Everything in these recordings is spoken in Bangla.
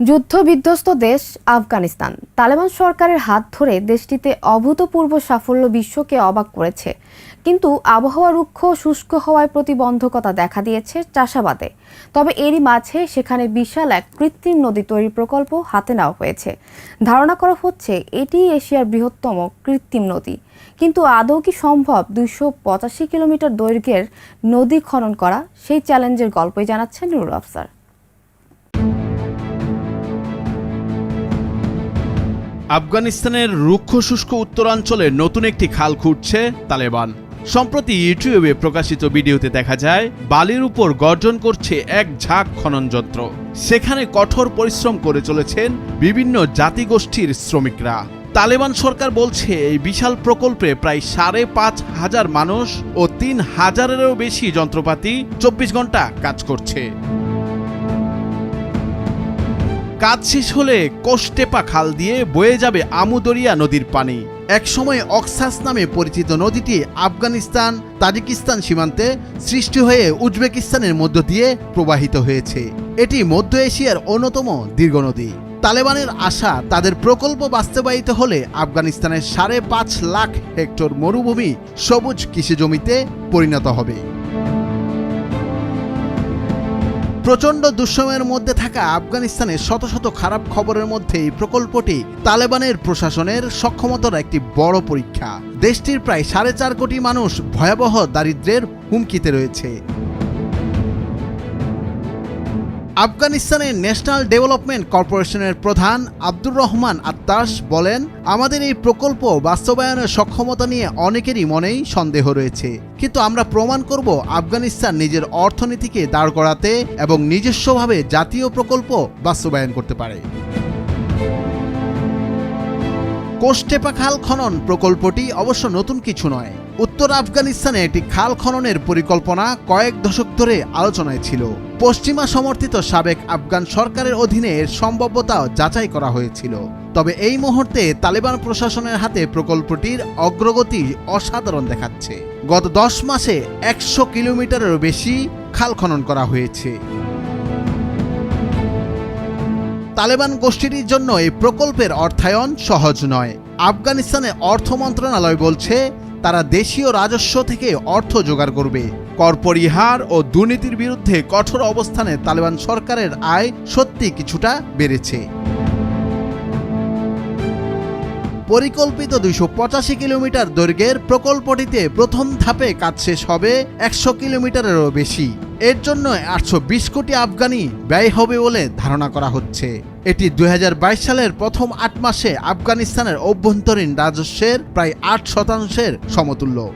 যুদ্ধ বিধ্বস্ত দেশ আফগানিস্তান। তালেবান সরকারের হাত ধরে দেশটিতে অভূতপূর্ব সাফল্য বিশ্বকে অবাক করেছে। কিন্তু আবহাওয়া রুক্ষ শুষ্ক হওয়ায় প্রতিবন্ধকতা দেখা দিয়েছে চাষাবাদে। তবে এরই মাঝে সেখানে বিশাল এক কৃত্রিম নদী তৈরির প্রকল্প হাতে নেওয়া হয়েছে। ধারণা করা হচ্ছে এটি এশিয়ার বৃহত্তম কৃত্রিম নদী। কিন্তু আদৌ কি সম্ভব দুইশো পঁচাশি কিলোমিটার দৈর্ঘ্যের নদী খনন করা? সেই চ্যালেঞ্জের গল্পই জানাচ্ছেন নুরুল আফসার। আফগানিস্তানের রুক্ষ শুষ্ক উত্তরাঞ্চলে নতুন একটি খাল খুঁড়ছে তালেবান। সম্প্রতি ইউটিউবে প্রকাশিত ভিডিওতে দেখা যায়, বালির উপর গর্জন করছে এক ঝাঁক খনন যন্ত্র। সেখানে কঠোর পরিশ্রম করে চলেছেন বিভিন্ন জাতিগোষ্ঠীর শ্রমিকরা। তালেবান সরকার বলছে, এই বিশাল প্রকল্পে প্রায় সাড়ে পাঁচ হাজার মানুষ ও তিন হাজারেরও বেশি যন্ত্রপাতি চব্বিশ ঘণ্টা কাজ করছে। কাজ শেষ হলে কোষ্টেপা খাল দিয়ে বয়ে যাবে আমুদরিয়া নদীর পানি। একসময় অক্সাস নামে পরিচিত নদীটি আফগানিস্তান, তাজিকিস্তান সীমান্তে সৃষ্টি হয়ে উজবেকিস্তানের মধ্য দিয়ে প্রবাহিত হয়েছে। এটি মধ্য এশিয়ার অন্যতম দীর্ঘ নদী। তালেবানের আশা তাদের প্রকল্প বাস্তবায়িত হলে আফগানিস্তানের সাড়ে পাঁচ লাখ হেক্টর মরুভূমি সবুজ কৃষি জমিতে পরিণত হবে। প্রচণ্ড দুঃসময়ের মধ্যে থাকা আফগানিস্তানে শত শত খারাপ খবরের মধ্যে এই প্রকল্পটি তালেবানের প্রশাসনের সক্ষমতার একটি বড় পরীক্ষা। দেশটির প্রায় সাড়ে চার কোটি মানুষ ভয়াবহ দারিদ্রের হুমকিতে রয়েছে। আফগানিস্তানের ন্যাশনাল ডেভেলপমেন্ট কর্পোরেশনের প্রধান আব্দুর রহমান আত্তাস বলেন, আমাদের এই প্রকল্প বাস্তবায়নের সক্ষমতা নিয়ে অনেকেরই মনেই সন্দেহ রয়েছে। কিন্তু আমরা প্রমাণ করব আফগানিস্তান নিজের অর্থনীতিকে দাঁড় করাতে এবং নিজস্বভাবে জাতীয় প্রকল্প বাস্তবায়ন করতে পারে। কোষ্টেপা খাল খনন প্রকল্পটি অবশ্য নতুন কিছু নয়। উত্তর আফগানিস্তানে একটি খাল খননের পরিকল্পনা কয়েক দশক ধরে আলোচনায় ছিল। পশ্চিমা সমর্থিত সাবেক আফগান সরকারের অধীনে এর সম্ভাব্যতা যাচাই করা হয়েছিল। তবে এই মুহূর্তে তালেবান প্রশাসনের হাতে প্রকল্পটির অগ্রগতি অসাধারণ দেখাচ্ছে। গত দশ মাসে একশো কিলোমিটারেরও বেশি খাল খনন করা হয়েছে। তালেবান গোষ্ঠীটির জন্য এই প্রকল্পের অর্থায়ন সহজ নয়। আফগানিস্তানের অর্থ মন্ত্রণালয় বলছে, তারা দেশীয় রাজস্ব থেকে অর্থ জোগাড় করবে। কর পরিহার ও দুর্নীতির বিরুদ্ধে কঠোর অবস্থানে তালেবান সরকারের আয় সত্যি কিছুটা বেড়েছে। পরিকল্পিত দুইশো পঁচাশি কিলোমিটার দৈর্ঘ্যের প্রকল্পটিতে প্রথম ধাপে কাজ শেষ হবে একশো কিলোমিটারেরও বেশি। এর জন্য আটশো বিশ কোটি আফগানি ব্যয় হবে বলে ধারণা করা হচ্ছে। এটি দু হাজার বাইশ সালের প্রথম আট মাসে আফগানিস্তানের অভ্যন্তরীণ রাজস্বের প্রায় আট শতাংশের সমতুল্য।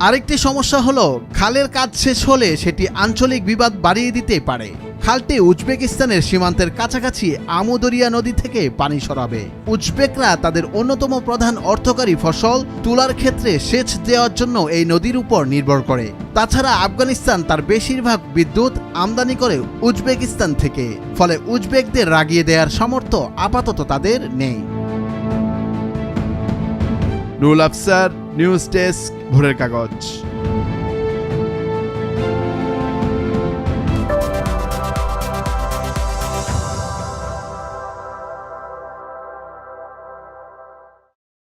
আরেকটি সমস্যা হল, খালের কাজ শেষ হলে সেটি আঞ্চলিক বিবাদ বাড়িয়ে দিতে পারে। খালটি উজবেকিস্তানের সীমান্তের কাছাকাছি আমুদরিয়া নদী থেকে পানি সরাবে। উজবেকরা তাদের অন্যতম প্রধান অর্থকারী ফসল তুলার ক্ষেত্রে সেচ দেওয়ার জন্য এই নদীর উপর নির্ভর করে। তাছাড়া আফগানিস্তান তার বেশিরভাগ বিদ্যুৎ আমদানি করে উজবেকিস্তান থেকে, ফলে উজবেকদের রাগিয়ে দেওয়ার সামর্থ্য আপাতত তাদের নেই। নুল আফসার, নিউজ ডেস্ক, ভোরের কাগজ।